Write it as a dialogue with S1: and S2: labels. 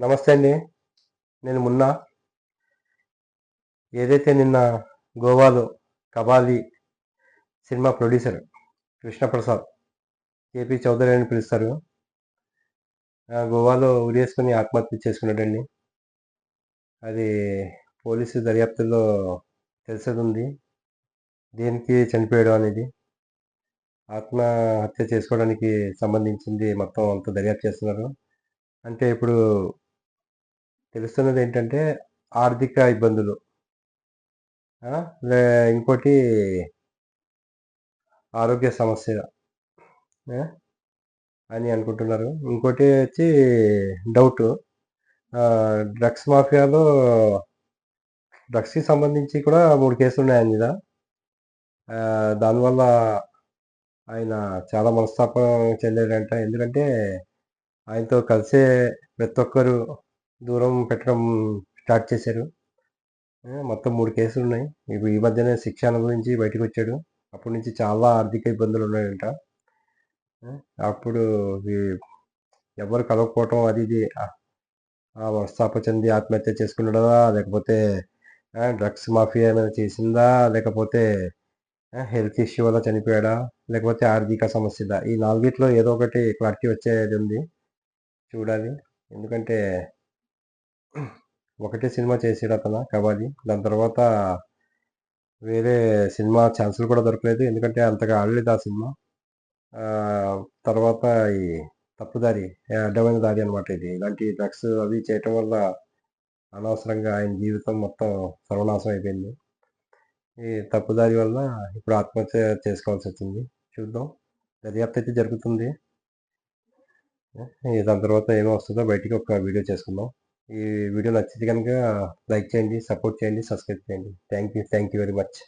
S1: నమస్తే అండి. నేను మున్నా. ఏదైతే నిన్న గోవాలో Kabali cinema producer Krishnaprasad KP Chowdary అని పిలుస్తారు. గోవాలో ఉరేసుకుని ఆత్మహత్య చేసుకున్నాడండి. అది పోలీసు దర్యాప్తులో తెలిసేది ఉంది దేనికి చనిపోయాడు అనేది ఆత్మహత్య చేసుకోవడానికి సంబంధించింది మొత్తం అంత దర్యాప్తు చేస్తున్నారు. అంటే ఇప్పుడు తెలుస్తున్నది ఏంటంటే ఆర్థిక ఇబ్బందులు. ఇంకోటి ఆరోగ్య సమస్య అని అనుకుంటున్నారు. ఇంకోటి వచ్చి డౌట్. డ్రగ్స్ మాఫియాలో డ్రగ్స్కి సంబంధించి కూడా మూడు కేసులు ఉన్నాయి మీద దానివల్ల ఆయన చాలా మనస్తాపం చెందాడంట. ఎందుకంటే ఆయనతో కలిసే ప్రతి ఒక్కరు దూరం పెట్టడం స్టార్ట్ చేశారు. మొత్తం మూడు కేసులు ఉన్నాయి. ఇప్పుడు ఈ మధ్యనే శిక్ష అనుభవించి బయటకు వచ్చాడు. అప్పటి నుంచి చాలా ఆర్థిక ఇబ్బందులు ఉన్నాయంట. అప్పుడు ఎవరు కలవకపోవటం అది ఇది ఆ, మనస్తాప చెంది ఆత్మహత్య చేసుకున్నాడా లేకపోతే డ్రగ్స్ మాఫియా ఏమైనా చేసిందా లేకపోతే హెల్త్ ఇష్యూ వల్ల చనిపోయాడా లేకపోతే ఆర్థిక సమస్యదా ఈ నాలుగిట్లో ఏదో ఒకటి క్లారిటీ వచ్చేది ఉంది. చూడాలి. ఎందుకంటే ఒకటే సినిమా చేసాడు అతను కబాలి దాని తర్వాత వేరే సినిమా ఛాన్సులు కూడా దొరకలేదు. ఎందుకంటే అంతగా ఆడలేదు ఆ సినిమా. తర్వాత ఈ తప్పుదారి అడ్డమైన దారి అనమాట ఇది. ఇలాంటి డ్రగ్స్ అవి చేయటం వల్ల అనవసరంగా ఆయన జీవితం మొత్తం సర్వనాశం అయిపోయింది. ఈ తప్పుదారి వల్ల ఇప్పుడు ఆత్మహత్య చేసుకోవాల్సి వచ్చింది. చూద్దాం. దర్యాప్తు అయితే జరుగుతుంది. దాని తర్వాత ఏమో వస్తుందో బయటికి ఒక వీడియో చేసుకుందాం. ఈ వీడియో నచ్చితే కనుక లైక్ చేయండి సపోర్ట్ చేయండి సబ్స్క్రైబ్ చేయండి. Thank you thank you very much